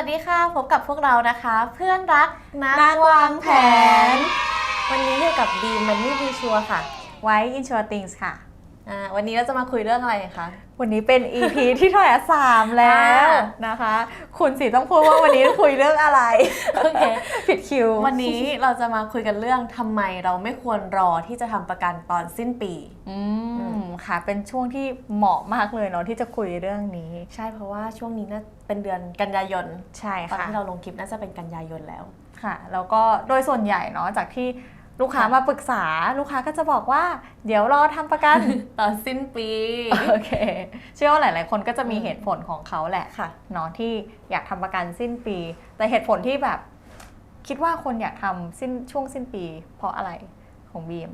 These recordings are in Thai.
วัสดีค่ะ พบกับพวกเรานะคะ เพื่อนรักนักวางแผน วันนี้อยู่กับดีมันนี่ดีชัวค่ะ ไว้อินชัวติงส์ค่ะอ่าวันนี้เราจะมาคุยเรื่องอะไรคะ วันนี้เป็น EP ที่เท่าไหร่อะสามแล้วอ่านะคะ คุณสีต้องพูดว่าวันนี้คุยเรื่องอะไรโอเคผิดคิว วันนี้เราจะมาคุยกันเรื่องทำไมเราไม่ควรรอที่จะทำประกันตอนสิ้นปีอืมค่ะ เป็นช่วงที่เหมาะมากเลยเนาะที่จะคุยเรื่องนี้ ใช่เพราะว่าช่วงนี้น่าเป็นเดือนกันยายนใช่ตอนค่ะที่เราลงคลิปน่าจะเป็นกันยายนแล้วค่ะ แล้วก็โดยส่วนใหญ่เนาะจากที่ ลูกค้ามาปรึกษาลูกค้าก็จะบอกว่า เดี๋ยวรอทำประกันตอนสิ้นปีโอเคเชื่อว่าหลาย ๆ คนก็จะมีอืมเหตุผลของเขาแหละค่ะเนาะที่อยากทำประกันสิ้นปี แต่เหตุผลที่แบบ คิดว่าคนอยากทำสิ้นช่วงสิ้นปี เพราะอะไรของบีม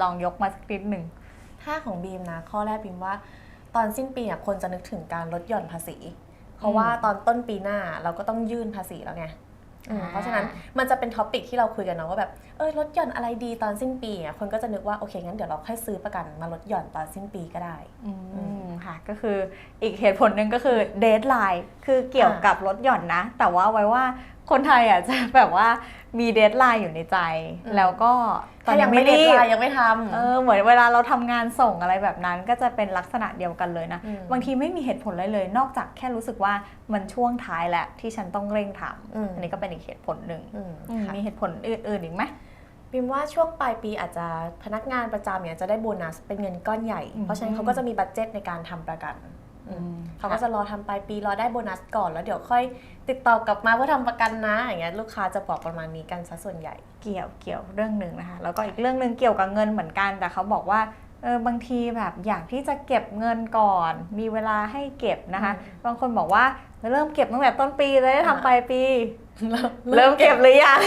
ลองยกมาสักนิดหนึ่งถ้าของบีมนะข้อแรกบีมว่า ตอนสิ้นปีเนี่ยคนจะนึกถึงการลดหย่อนภาษี เพราะว่าตอนต้นปีหน้าเราก็ต้องยื่นภาษีแล้วไงอืมอ่า เพราะฉะนั้นมันจะเป็นท็อปิกที่เราคุยกันเนาะว่าแบบเออลดหย่อนอะไรดีตอนสิ้นปีอะคนก็จะนึกว่าโอเคงั้นเดี๋ยวเราค่อยซื้อประกันมาลดหย่อนตอนสิ้นปีก็ได้อืมค่ะก็คืออีกเหตุผลหนึ่งก็คือเดทไลน์คือเกี่ยวกับลดหย่อนนะ แต่ว่าไว้ว่า คนไทยอะจะแบบว่ามีเดทไลน์อยู่ในใจ อืม แล้วก็ตอนถ้านี้ยังไม่ได้รีบลายยังไม่ทำ เออเหมือนเวลาเราทำงานส่งอะไรแบบนั้นก็จะเป็นลักษณะเดียวกันเลยนะ อืม บางทีไม่มีเหตุผลเลยเลย นอกจากแค่รู้สึกว่ามันช่วงท้ายแหละที่ฉันต้องเร่งทอืมำอันนี้ก็เป็นอีกเหตุผลหนึ่งอืมอืมค่ะมีเหตุผลอื่นๆอีกไหมบิมว่าช่วงปลายปีอาจจะพนักงานประจำเนี่ยจะได้โบนัสเป็นเงินก้อนใหญ่ อืม เพราะฉะนั้นเขาก็จะมีบัตเจ็ตในการทำประกันอืม เขาก็จะรอทำปลายปีรอได้โบนัสก่อน แล้วเดี๋ยวค่อยติดต่อกลับมาเพื่อทำประกันนะอย่างเงี้ยลูกค้าจะบอกประมาณนี้กันซะส่วนใหญ่ เกี่ยวเกี่ยวเรื่องหนึ่งนะคะแล้วก็อีกเรื่องหนึ่งเกี่ยวกับเงินเหมือนกันแต่เขาบอกว่าเออบางทีแบบอยากที่จะเก็บเงินก่อน มีเวลาให้เก็บนะคะอืมบางคนบอกว่าเริ่มเก็บตั้งแต่ต้นปีจะได้อ่าทำปลายปี เริ่มเก็บหรือยัง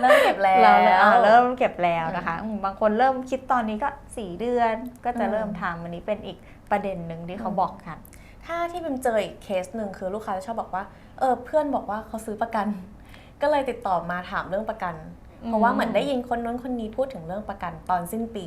เริ่มเก็บแล้วเราอ่าเริ่มเก็บแล้วนะคะอืมบางคนเริ่มคิดตอนนี้ก็สี่เดือนก็จะอืมเริ่มทำอันนี้เป็นอีกประเด็นหนึ่งที่เขาอืมบอกกัน ถ้าที่บิมเจออีกเคสหนึ่งคือลูกค้าจะชอบบอกว่าเออเพื่อนบอกว่าเขาซื้อประกัน ก็เลยติดต่อมาถามเรื่องประกัน เพราะว่าเหมือนได้ยินคนนู้นคนนี้พูดถึงเรื่องประกันตอนสิ้นปี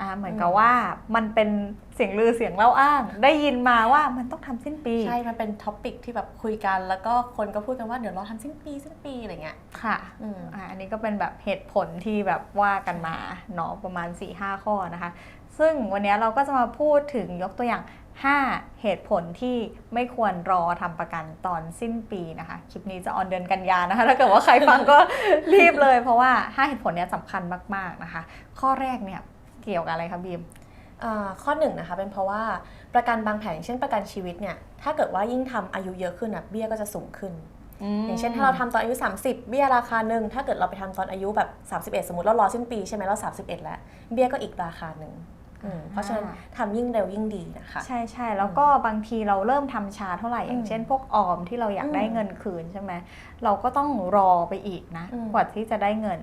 อ่าเหมือนกับว่ามันเป็นเสียงลือเสียงเล่าอ้าง ได้ยินมาว่ามันต้องทำสิ้นปี ใช่ มันเป็นท็อปิกที่แบบคุยกัน แล้วก็คนก็พูดกันว่าเดี๋ยวเราทำสิ้นปีสิ้นปีอะไรเงี้ยค่ะอืมอ่าอันนี้ก็เป็นแบบเหตุผลที่แบบว่ากันมาเนาะประมาณ4-5ข้อนะคะ ซึ่งวันนี้เราก็จะมาพูดถึงยกตัวอย่าง 5 เหตุผลที่ไม่ควรรอทำประกันตอนสิ้นปีนะคะ คลิปนี้จะออนเดือนกันยานะคะ ถ้าเกิดว่าใครฟังก็ รีบเลย เพราะว่า 5 เหตุผลเนี้ยสำคัญมาก ๆ นะคะ ข้อแรกเนี่ยเกี่ยวกับอะไรคะบีมอ่าข้อหนึ่งนะคะเป็นเพราะว่าประกันบางแผนอย่างเช่นประกันชีวิตเนี่ยถ้าเกิดว่ายิ่งทำอายุเยอะขึ้นอะเบี้ยก็จะสูงขึ้น อย่างเช่นถ้าเราทำตอนอายุ 30 เบี้ยราคาหนึ่งถ้าเกิดเราไปทำตอนอายุแบบ 31 สมมติเรารอสิ้นปีใช่ไหมเรา 31 แล้ว เบี้ยก็อีกราคาหนึ่งอืม เพราะฉะนั้นทำยิ่งเร็วยิ่งดีนะคะ ใช่ใช่แล้วก็บางทีเราเริ่มทำช้าเท่าไหร่อย่างอืมเช่น พวกออมที่เราอยากได้อืมเงินคืนใช่ไหมเราก็ต้องรอไปอีกนะอืมกว่าที่จะได้เงิน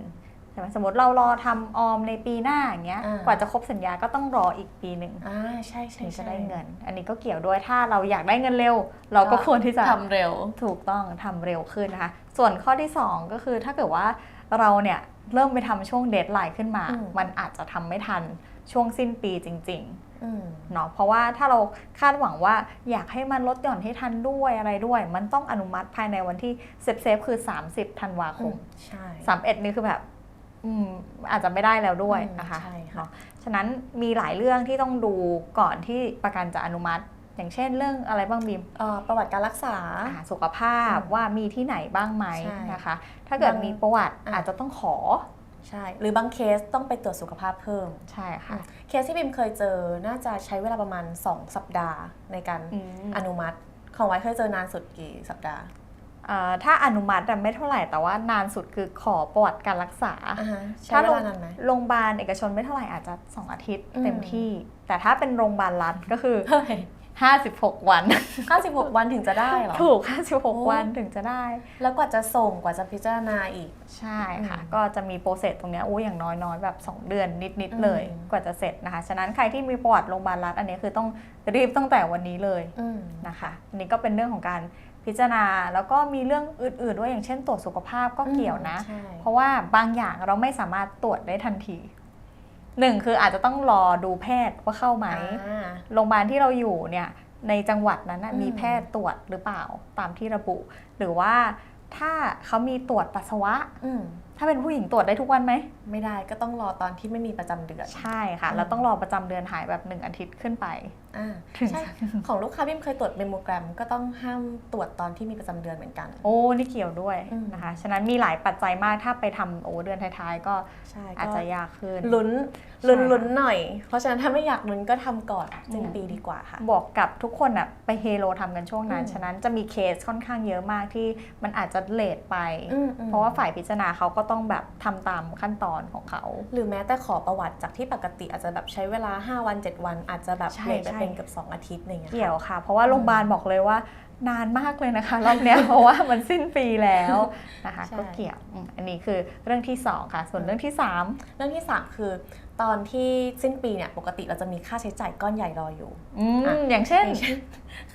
ใช่ไหมสมมติเรารอทำออมในปีหน้าอย่างเงี้ยอ่ากว่าจะครบสัญญาก็ต้องรออีกปีหนึ่งอ่าใช่ใช่ถึงจะใช่ได้เงิน อันนี้ก็เกี่ยวด้วยถ้าเราอยากได้เงินเร็ว เราก็ควรที่จะทำเร็วถูกต้องทำเร็วขึ้นนะคะ ส่วนข้อที่ 2 ก็คือถ้าเกิดว่าเราเนี่ยเริ่มไปทำช่วงเดทไลน์ขึ้นมาอืมมันอาจจะทำไม่ทัน ช่วงสิ้นปีจริงๆอืมเนาะเพราะว่าถ้าเราคาดหวังว่าอยากให้มันลดหย่อนให้ทันด้วยอะไรด้วย มันต้องอนุมัติภายในวันที่เซฟเซฟคือ 30ธันวาคมใช่31นี่คือแบบอืมอาจจะไม่ได้แล้วด้วยอืมนะคะใช่ค่ะเนาะฉะนั้นมีหลายเรื่องที่ต้องดูก่อนที่ประกันจะอนุมัติ อย่างเช่นเรื่องอะไรบ้างบีมเอ่อประวัติการรักษาอ่าสุขภาพอืมว่ามีที่ไหนบ้างไหมใช่นะคะ ถ้าเกิดบางมีประวัติอะอาจจะต้องขอ ใช่ หรือบางเคสต้องไปตรวจสุขภาพเพิ่ม ใช่ค่ะ เคสที่บิมเคยเจอน่าจะใช้เวลาประมาณ 2 สัปดาห์ในการอืมอนุมัติ ของไว้เคยเจอนานสุดกี่สัปดาห์อ่าถ้าอนุมัติอะไม่เท่าไหร่แต่ว่านานสุดคือขอประวัติการรักษาอ่าฮะใช้ถ้าเวโรงลานานไหมโรงพยาบาลเอกชนไม่เท่าไหร่อาจจะ 2 อาทิตย์อืมเต็มที่ แต่ถ้าเป็นโรงพยาบาลรัฐก็คือเฮ้ย 56 วัน96วันถึงจะได้เหรอ ถูกโอ้56 วันถึงจะได้ แล้วกว่าจะส่งกว่าจะพิจารณาอีก ใช่ค่ะอืมก็จะมีโปรเซสตรงเนี้ยอู้อย่างน้อยๆ แบบ 2 เดือนนิดอืมๆเลย กว่าจะเสร็จนะคะ ฉะนั้นใครที่มีประวัติโรงพยาบาลรัฐอันนี้คือต้องรีบตั้งแต่วันนี้เลยอืมนะคะอันนี้ก็เป็นเรื่องของการพิจารณา แล้วก็มีเรื่องอื่นๆ ด้วยอย่างเช่นตรวจสุขภาพก็เกี่ยวนะใช่เพราะว่าบางอย่างเราไม่สามารถตรวจได้ทันที หนึ่งคืออาจจะต้องรอดูแพทย์ว่าเข้าไหมอ่าโรงพยาบาลที่เราอยู่เนี่ยในจังหวัดนั้นน่ะอืมมีแพทย์ตรวจหรือเปล่าตามที่ระบุ หรือว่าถ้าเขามีตรวจปัสสาวะอืมถ้าเป็นผู้หญิงตรวจได้ทุกวันไหม ไม่ได้ก็ต้องรอตอนที่ไม่มีประจำเดือน ใช่ค่ะอืมเราต้องรอประจำเดือนหายแบบหนึ่งอาทิตย์ขึ้นไปอ่าถึง ใช่ของลูกค้าบิมเคยตรวจเมมโมแกรม ก็ต้องห้ามตรวจตอนที่มีประจำเดือนเหมือนกัน โอ้นี่เกี่ยวด้วยอืมนะคะฉะนั้นมีหลายปัจจัยมากถ้าไปทำโอ้เดือนท้ายๆ ก็ใช่อาจก็จะยากขึ้นลุ้นลุ้นใช่ลุ้นหน่อย เพราะฉะนั้นถ้าไม่อยากลุ้นก็ทำก่อนสิ้นอืมปีดีกว่าค่ะ บอกกับทุกคนอะไปเฮโลทำกันช่วงนั้นอืมฉะนั้นจะมีเคสค่อนข้างเยอะมากที่มันอาจจะเลทไปอืมอืมเพราะว่าฝ่ายพิจารณาเขาก็ต้องแบบทำตามขั้นตอนของเขา หรือแม้แต่ขอประวัติจากที่ปกติอาจจะแบบใช้เวลา 5 วัน 7 วันอาจจะแบบใช่เลทไปใช่เป็นเกือบ2 อาทิตย์อะไรอย่างเงี้ยเกี่ยวค่ะค่ะ เพราะว่าโรงพยาบาลบอกเลยว่านานมากเลยนะคะรอบเนี้ยเพราะว่ามันสิ้นปีแล้วนะคะใช่ก็เกี่ยวอืมอันนี้คือเรื่องที่สองค่ะ ส่วนเรื่องที่สามเรื่องที่ 3 คือ ตอนที่สิ้นปีเนี่ยปกติเราจะมีค่าใช้จ่ายก้อนใหญ่รออยู่อืมอะอย่างเช่นอย่างเช่น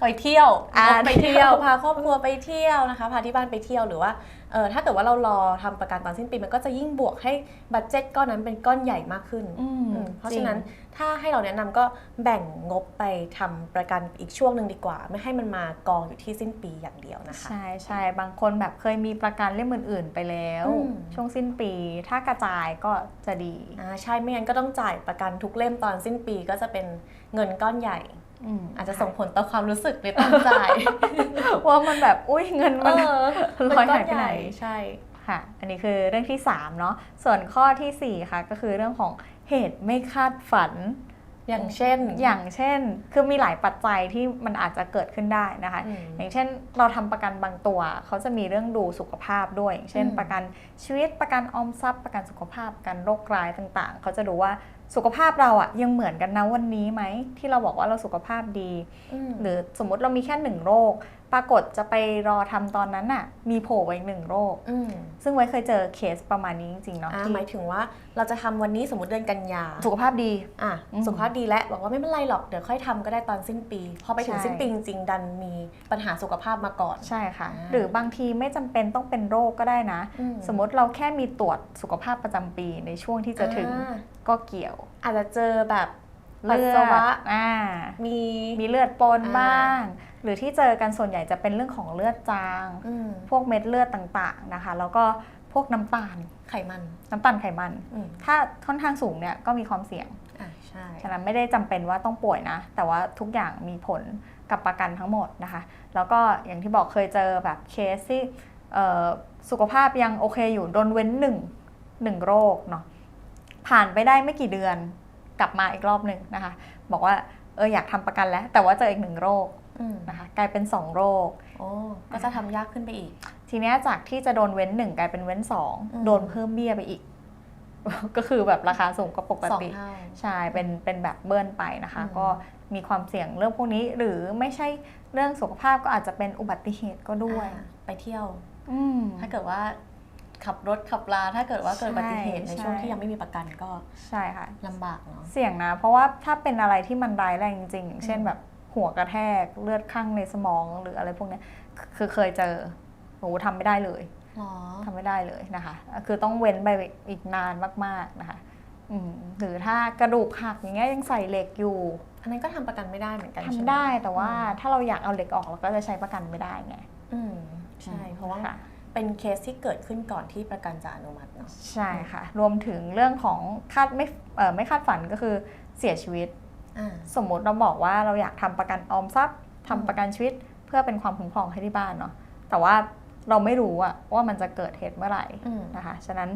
ไปเที่ยวอ่าไปเที่ยวพาครอบครัวไปเที่ยวนะคะพาที่บ้านไปเที่ยวหรือว่าเออ ถ้าเกิดว่าเรารอทำประกันตอนสิ้นปีมันก็จะยิ่งบวกให้บัตเจ็ตก้อนนั้นเป็นก้อนใหญ่มากขึ้นอืมอืมเพราะจริฉะงนั้นถ้าให้เราแนะนำก็แบ่งงบไปทำประกันอีกช่วงหนึ่งดีกว่า ไม่ให้มันมากองอยู่ที่สิ้นปีอย่างเดียวนะคะ ใช่ใช่บางคนแบบเคยมีประกันเล่มอื่นๆไปแล้วอืมช่วงสิ้นปี ถ้ากระจายก็จะดีอ่าใช่ไม่งั้นก็ต้องจ่ายประกันทุกเล่มตอนสิ้นปีก็จะเป็นเงินก้อนใหญ่ม อาจจะส่งผลต่อความรู้สึกในตอนจ่ายว่ามันแบบอุ้ยเงินเอมันอลอยหายไปไหนใช่ค่ะ อันนี้คือเรื่องที่3เนาะส่วนข้อทีสี่ 4 ค่ะก็คือเรื่องของเหตุไม่คาดฝันอย่างเช่น อย่างเช่น คือมีหลายปัจจัยที่มันอาจจะเกิดขึ้นได้นะคะอืมอย่างเช่น เราทำประกันบางตัว เขาจะมีเรื่องดูสุขภาพด้วย อย่างเช่นอืมประกันชีวิต ประกันออมทรัพย์ ประกันสุขภาพ ประกันโรคร้ายต่าง ๆ เขาจะดูว่า สุขภาพเราอะยังเหมือนกันนะวันนี้ไหมที่เราบอกว่าเราสุขภาพดีมหรือสมมติเรามีแค่หนึ่งโรค ปรากฏจะไปรอทำตอนนั้นน่ะ มีโผล่ไปอีกหนึ่งโรคอืมซึ่งไว้เคยเจอเคสประมาณนี้จริงๆเนาะอ่าที่หมายถึงว่าเราจะทำวันนี้สมมติเดือนกันยา สุขภาพดีอะอืมสุขภาพดีแล้วบอกว่าไม่เป็นไรหรอก เดี๋ยวค่อยทำก็ได้ตอนสิ้นปี พอไปถึงใช่สิ้นปีจริงๆดันมีปัญหาสุขภาพมาก่อนใช่ค่ะอ่าหรือบางทีไม่จำเป็นต้องเป็นโรคก็ได้นะอืสมมติเราแค่มีตรวจสุขภาพประจำปีในช่วงที่จะถึงอ่าก็เกี่ยว อาจจะเจอแบบ ปัสเลือสาดวะอ่ามีมีเลือดปนอ่าบ้าง หรือที่เจอกันส่วนใหญ่จะเป็นเรื่องของเลือดจางอืมพวกเม็ดเลือดต่างๆนะคะ แล้วก็พวกน้ำตาลไขมันน้ำตาลไขมันอืมถ้าค่อนข้างสูงเนี่ยก็มีความเสี่ยงอะใช่ฉะนั้นไม่ได้จำเป็นว่าต้องป่วยนะ แต่ว่าทุกอย่างมีผลกับประกันทั้งหมดนะคะ แล้วก็อย่างที่บอกเคยเจอแบบเคสที่เอ่อสุขภาพยังโอเคอยู่โดนเว้นหนึ่งหนึ่งโรคเนาะผ่านไปได้ไม่กี่เดือน กลับมาอีกรอบหนึ่งนะคะ บอกว่าเอออยากทำประกันแล้ว แต่ว่าเจออีกหนึ่งโรคอืมนะคะกลายเป็น 2 โรคโอ้ก็จะทำยากขึ้นไปอีก ทีเนี้ยจากที่จะโดนเว้นหนึ่งกลายเป็นเว้นสองอืมโดนเพิ่มเบี้ยไปอีก ก็คือแบบราคาสูงกว่าปกสองติเท่าใช่เป็นเป็นแบบเบิ้ลไปนะคะอืมก็มีความเสี่ยงเรื่องพวกนี้ หรือไม่ใช่เรื่องสุขภาพก็อาจจะเป็นอุบัติเหตุก็ด้วยอ่าไปเที่ยวอืมถ้าเกิดว่า ขับรถขับลาถ้าเกิดว่าเกิดอุบัติเหตุใช่ในช่วงใช่ที่ยังไม่มีประกันก็ใช่ค่ะลำบากเนาะเสี่ยงนะ เพราะว่าถ้าเป็นอะไรที่มันร้ายแรงจริงๆอย่างเช่นอืมแบบหัวกระแทกเลือดข้างในสมองหรืออะไรพวกเนี้ยคือเคยเจอโหทำไม่ได้เลยหรอทำไม่ได้เลยนะคะ คือต้องเว้นไปอีกนานมากๆนะคะอืมหรือถ้ากระดูกหักอย่างเงี้ยยังใส่เหล็กอยู่ อันนั้นก็ทำประกันไม่ได้เหมือนกันทำใช่หมได้แต่ว่าอืมถ้าเราอยากเอาเหล็กออกเราก็จะใช้ประกันไม่ได้ไงอืมใช่เพราะว่าค่ เป็นเคสที่เกิดขึ้นก่อนที่ประกันจะอนุมัติเนาะใช่ค่ะ รวมถึงเรื่องของคาดไม่เอ่อไม่คาดฝันก็คือเสียชีวิตอ่าสมมุติเราบอกว่าเราอยากทำประกันออมทรัพย์ทำประกันชีวิตเพื่อเป็นความคุ้มครองให้ที่บ้านเนาะแต่ว่าเราไม่รู้อะว่ามันจะเกิดเหตุเมื่อไหร่อืมนะคะฉะนั้น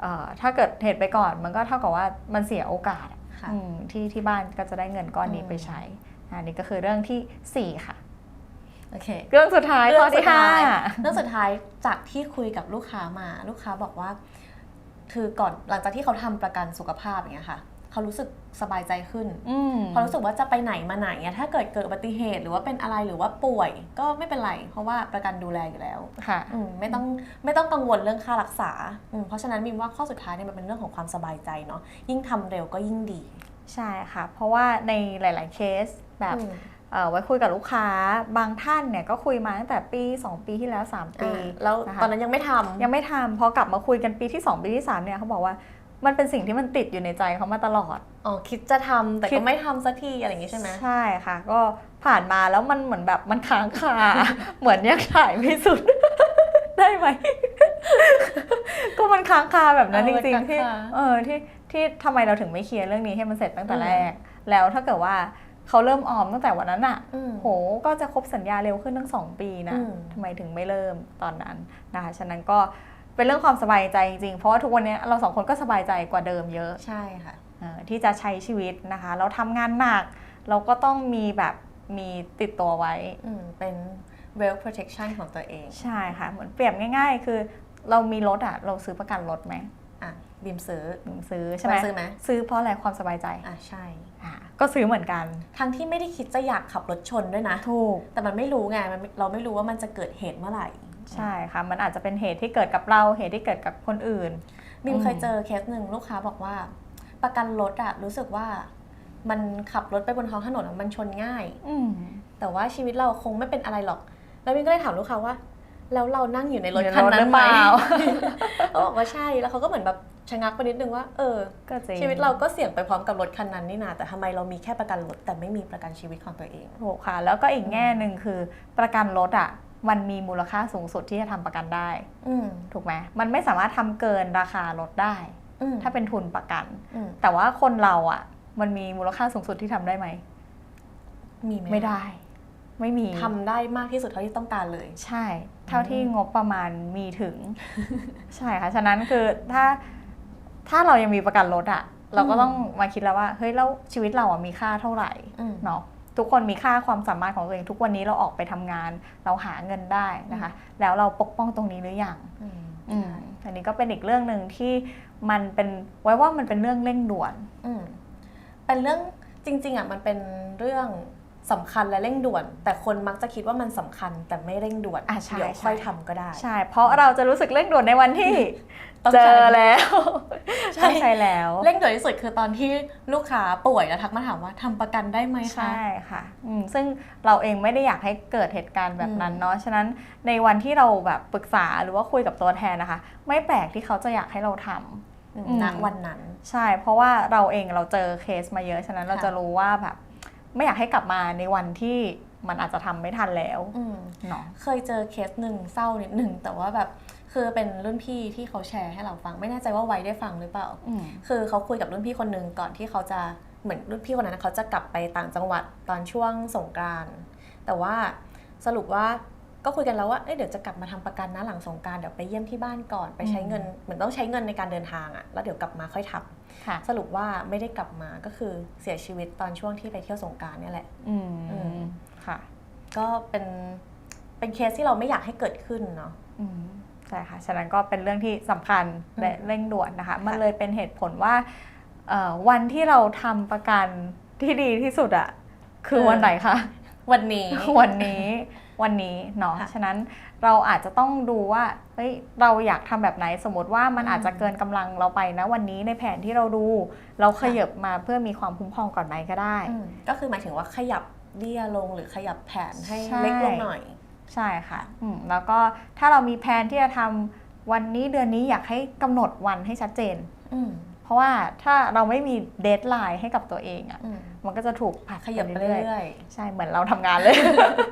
เอ่อถ้าเกิดเหตุไปก่อนมันก็เท่ากับว่ามันเสียโอกาสค่ะอืมที่ที่บ้านก็จะได้เงินก้อนนี้อืมไปใช้อันนี้ก็คือเรื่องที่สี่ค่ะ โอเคเรื่องสุดท้ายข้อที่ห้าเรื่องสุดท้ายจากที่คุยกับลูกค้ามาลูกค้าบอกว่า คือก่อนหลังจากที่เขาทำประกันสุขภาพอย่างเงี้ยค่ะเขารู้สึกสบายใจขึ้นอืมพอรู้สึกว่าจะไปไหนมาไหนเนี่ยถ้าเกิดเกิดอุบัติเหตุหรือว่าเป็นอะไรหรือว่าป่วย ก็ไม่เป็นไร เพราะว่าประกันดูแลอยู่แล้วค่ะอืมไม่ต้องไม่ต้องกังวลเรื่องค่ารักษาอืมเพราะฉะนั้นมิมว่าข้อสุดท้ายเนี่ยมันเป็นเรื่องของความสบายใจเนาะยิ่งทำเร็วก็ยิ่งดี ใช่ค่ะ เพราะว่าในหลาย ๆเคสแบบอืมเอ่อ ไว้คุยกับลูกค้าบางท่านเนี่ยก็คุยมาตั้งแต่ปี 2 ปีที่แล้ว 3 ปีอ่าแล้วนะคะตอนนั้นยังไม่ทำยังไม่ทำพอกลับมาคุยกันปีที่ 2 ปีที่ 3 เนี่ยเขาบอกว่ามันเป็นสิ่งที่มันติดอยู่ในใจเขามาตลอดอ๋อคิดจะทำแต่คิก็ดไม่ทำสักทีอะไรอย่างงี้ใช่ไหมใช่ค่ะ ก็ผ่านมาแล้วมันเหมือนแบบมันค้างคาเหมือนยังถ่ายไม่สุดได้ไหมก็มันค้างคาแบบนั้นจริงๆที่เออที่ที่ทำไมเราถึงไม่เคลียร์เรื่องนี้ให้มันเสร็จตั้งแต่แรก แล้วถ้าเกิดว่า เขาเริ่มออมตั้งแต่วันนั้นอะอืมโห ก็จะครบสัญญาเร็วขึ้นตั้งสองปีนะอืมทำไมถึงไม่เริ่มตอนนั้นนะคะ ฉะนั้นก็เป็นเรื่องความสบายใจจริงๆ เพราะว่าทุกวันนี้เราสองคนก็สบายใจกว่าเดิมเยอะ ใช่ค่ะเอ่อที่จะใช้ชีวิตนะคะ เราทำงานหนัก เราก็ต้องมีแบบมีติดตัวไว้อืมเป็น well protection ของตัวเอง ใช่ค่ะ เหมือนเปรียบง่าย ๆ คือเรามีรถอะเราซื้อประกันรถไหมอะบิมซื้ออืมซื้อใช่ไหมเราซื้อไหมซื้อเพราะอะไรความสบายใจอะใช่อะ ก็ซื้อเหมือนกัน ทั้งที่ไม่ได้คิดจะอยากขับรถชนด้วยนะ ถูก แต่มันไม่รู้ไงมันไม่เราไม่รู้ว่ามันจะเกิดเหตุเมื่อไหร่ ใช่ค่ะ มันอาจจะเป็นเหตุที่เกิดกับเรา เหตุที่เกิดกับคนอื่นบิมอืมเคยเจอเคสหนึ่งลูกค้าบอกว่า ประกันรถอะรู้สึกว่า มันขับรถไปบนท้องถนนอะมันชนง่าย อืมแต่ว่าชีวิตเราคงไม่เป็นอะไรหรอก แล้วบิมก็เลยถามลูกค้าว่า แล้วเรานั่งอยู่ในรถอยู่ในคันรถนั้หรืนอไหมเปล่าเขาบอกว่าใช่ แล้วเขาก็เหมือนแบบ ชะงักไปนิดนึงว่า เออ ก็จริงชีวิตเราก็เสี่ยงไปพร้อมกับรถคันนั้นนี่นาแต่ทำไมเรามีแค่ประกันรถแต่ไม่มีประกันชีวิตของตัวเองถูกค่ะ แล้วก็อีกแง่หนึ่งคือประกันรถอะมันมีมูลค่าสูงสุดที่จะทำประกันได้ อืมถูกไหมมันไม่สามารถทำเกินราคารถได้อืมถ้าเป็นทุนประกันอืมแต่ว่าคนเราอะ มันมีมูลค่าสูงสุดที่ทำได้ไหมมีไหมไม่ได้ ไม่มีทำได้มากที่สุดเท่าที่ต้องการเลย ใช่ เท่าที่งบประมาณมีถึง ใช่ค่ะ ฉะนั้นคือถ้า ถ้าเรายังมีประกันรถอะเราก็ต้องมาคิดแล้วว่า เฮ้ยแล้วชีวิตเราอะมีค่าเท่าไหร่อืมเนาะทุกคนมีค่าความสามารถของตัวเองทุกวันนี้เราออกไปทำงาน เราหาเงินได้นะคะ แล้วเราปกป้องตรงนี้หรือยังอืมอืมอันนี้ก็เป็นอีกเรื่องหนึ่งที่มันเป็นไว้ว่ามันเป็นเรื่องเร่งด่วนอืมเป็นเรื่องจริง ๆอะมันเป็นเรื่องสำคัญและเร่งด่วน แต่คนมักจะคิดว่ามันสำคัญแต่ไม่เร่งด่วนอะใช่เดี๋ยวใช่ค่อยทำก็ได้ ใช่ เพราะเราจะรู้สึกเร่งด่วนในวันที่ ต้องเจใช้อแล้ว ใช่ต้องใช้แล้ว เร่งด่วนที่สุดคือตอนที่ลูกค้าป่วยแล้วทักมาถามว่าทำประกันได้ไหมคะ ใช่ค่ะอืมซึ่งเราเองไม่ได้อยากให้เกิดเหตุการณ์แบบนั้นเนาะ ฉะนั้นในวันที่เราแบบปรึกษาหรือว่าคุยกับตัวแทนนะคะ ไม่แปลกที่เขาจะอยากให้เราทำอืมอืมณวันนั้น ใช่ เพราะว่าเราเองเราเจอเคสมาเยอะ ฉะนั้นเราค่ะจะรู้ว่าแบบ ไม่อยากให้กลับมาในวันที่มันอาจจะทำไม่ทันแล้วอืมเนาะ เคยเจอเคสหนึ่งเศร้านิดหนึ่งแต่ว่าแบบ คือเป็นรุ่นพี่ที่เขาแชร์ให้เราฟัง ไม่แน่ใจว่าไว้ได้ฟังหรือเปล่าอืมคือเขาคุยกับรุ่นพี่คนหนึ่งก่อนที่เขาจะเหมือนรุ่นพี่คนนั้นนะเขาจะกลับไปต่างจังหวัดตอนช่วงสงกรานต์แต่ว่าสรุปว่าก็คุยกันแล้วว่าเอ้ยเดี๋ยวจะกลับมาทำประกันนะหลังสงกรารเดี๋ยวไปเยี่ยมที่บ้านก่อนไปใช้เงินเหมือนต้องใช้เงินในการเดินทางอะแล้วเดี๋ยวกลับมาค่อยทำค่ะสรุปว่าไม่ได้กลับมาก็คือเสียชีวิตตอนช่วงที่ไปเที่ยวสงกรารเนี่ยแหละอืมอืมค่ะ ก็เป็นเป็นเคสที่เราไม่อยากให้เกิดขึ้นเนาะอืม ใช่ค่ะฉะนั้นก็เป็นเรื่องที่สำคัญและอืมเร่งด่วนนะคะ มันค่ะเลยเป็นเหตุผลว่าเอ่อวันที่เราทำประกันที่ดีที่สุดอะคือวันไหนคะวันนี้วันนี้วันนี้เนาะค่ะฉะนั้นเราอาจจะต้องดูว่าเฮ้ยเราอยากทำแบบไหนสมมติว่ามันอืมอาจจะเกินกำลังเราไปนะวันนี้ในแผนที่เราดู เราขยับมาเพื่อมีความคุ้มครองก่อนไหมก็ได้อืมก็คือหมายถึงว่าขยับเบี้ยลงหรือขยับแผนให้ใช่เล็กลงหน่อย ใช่ค่ะอืมแล้วก็ถ้าเรามีแผนที่จะทำวันนี้เดือนนี้อยากให้กำหนดวันให้ชัดเจน อืมเพราะว่าถ้าเราไม่มีเดทไลน์ให้กับตัวเองอะ่ะอืมมันก็จะถูกผัดขยับไปเรื่อยเรื่อยๆใช่เหมือนเราทำงานเลย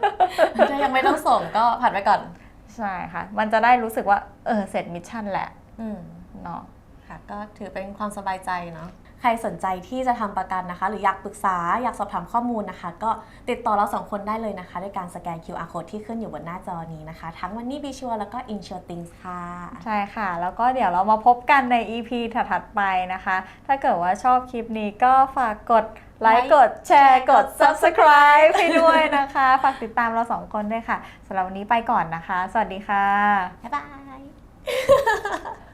ๆถ้ายังไม่ต้องส่งก็ผัดไปก่อน ใช่ค่ะ มันจะได้รู้สึกว่าเออเสร็จมิชชั่นแหละอืม เนาะ ค่ะก็ถือเป็นความสบายใจเนาะใครสนใจที่จะทำประกันนะคะ หรืออยากปรึกษาอยากสอบถามข้อมูลนะคะ ก็ติดต่อเราสองคนได้เลยนะคะ ด้วยการสแกน QR code ที่ขึ้นอยู่บนหน้าจอนี้นะคะ ทั้งวันนี้ b ีชัวแล้วก็ Insure Things ค่ะ ใช่ค่ะ แล้วก็เดี๋ยวเรามาพบกันใน EP ถัดๆไปนะคะ ถ้าเกิดว่าชอบคลิปนี้ก็ฝากกดไลค์ไลค์กดแชร์กด subscribe ให้ด้วยนะคะ ฝากติดตามเราสองคนด้วยค่ะสำหรับวันนี้ไปก่อนนะคะ สวัสดีค่ะ บ๊ายบาย